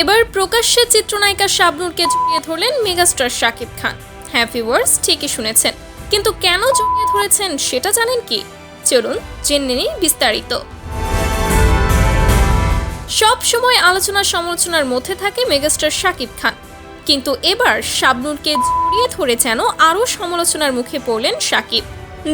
এবার প্রকাশ্যে চিত্রনায়িকা শাবনূরকে জড়িয়ে ধরলেন মেগাস্টার শাকিব খান। হ্যাঁ ভিউয়ার্স ঠিকই শুনেছেন। কিন্তু কেন জড়িয়ে ধরেছেন সেটা জানেন কি? চলুন জেনে নিই বিস্তারিত। সব সময় আলোচনা সমালোচনার মধ্যে থাকে মেগাস্টার শাকিব খান। কিন্তু এবার শাবনূরকে জড়িয়ে ধরে যেন আরও সমালোচনার মুখে পড়লেন শাকিব।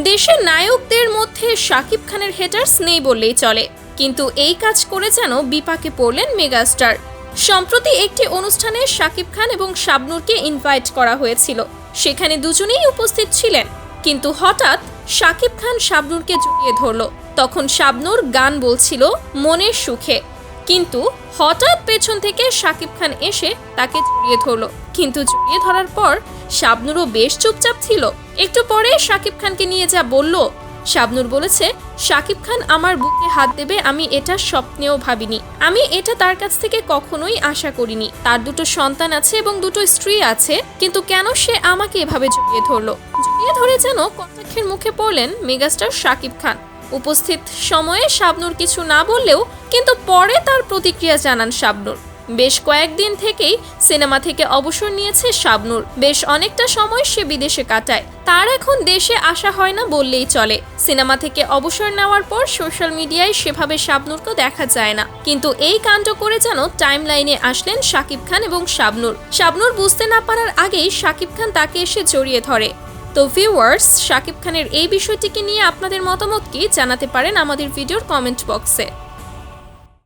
দেশের নায়কদের মধ্যে শাকিব খানের হেটার্স নেই বললেই চলে। কিন্তু এই কাজ করে যেন বিপাকে পড়লেন মেগাস্টার। সম্প্রতি একটি অনুষ্ঠানে শাকিব খান এবং শাবনুরকে ইনভাইট করা হয়েছিল। সেখানে দুজনেই উপস্থিত ছিলেন। কিন্তু হঠাৎ শাকিব খান শাবনূরকে জড়িয়ে ধরল। তখন শাবনূর গান বলছিল, মনের সুখে। কিন্তু হঠাৎ পেছন থেকে শাকিব খান এসে তাকে জড়িয়ে ধরলো। কিন্তু জড়িয়ে ধরার পর শাবনুরও বেশ চুপচাপ ছিল। একটু পরে শাকিব খানকে নিয়ে যা বলল শাবনুর বলেছে, শাকিব খান আমার বুকে হাত দেবে, আমি এটা স্বপ্নেও ভাবিনি। আমি এটা তার কাছ থেকে কখনোই আশা করিনি। তার দুটো সন্তান আছে এবং দুটো স্ত্রী আছে, কিন্তু কেন সে আমাকে এভাবে জড়িয়ে ধরলো? জড়িয়ে ধরে যেন কটাক্ষের মুখে পড়লেন মেগাস্টার শাকিব খান। উপস্থিত সময়ে শাবনুর কিছু না বললেও, কিন্তু পরে তার প্রতিক্রিয়া জানান শাবনুর। বেশ কয়েকদিন থেকেই সিনেমা থেকে অবসর নিয়েছে শাবনুর। বেশ অনেকটা সময় সে বিদেশে কাটায়। তার এখন দেশে আসা হয় না বললেই চলে। সিনেমা থেকে অবসর নেওয়ার পর সোশ্যাল মিডিয়ায় সেভাবে শাবনুরকে দেখা যায় না। কিন্তু এই কাণ্ড করে যেন টাইম লাইনে আসলেন শাকিব খান এবং শাবনুর। শাবনুর বুঝতে না পারার আগেই শাকিব খান তাকে এসে জড়িয়ে ধরে। তো ভিউয়ার্স, শাকিব খানের এই বিষয়টিকে নিয়ে আপনাদের মতামত কি জানাতে পারেন আমাদের ভিডিওর কমেন্ট বক্সে।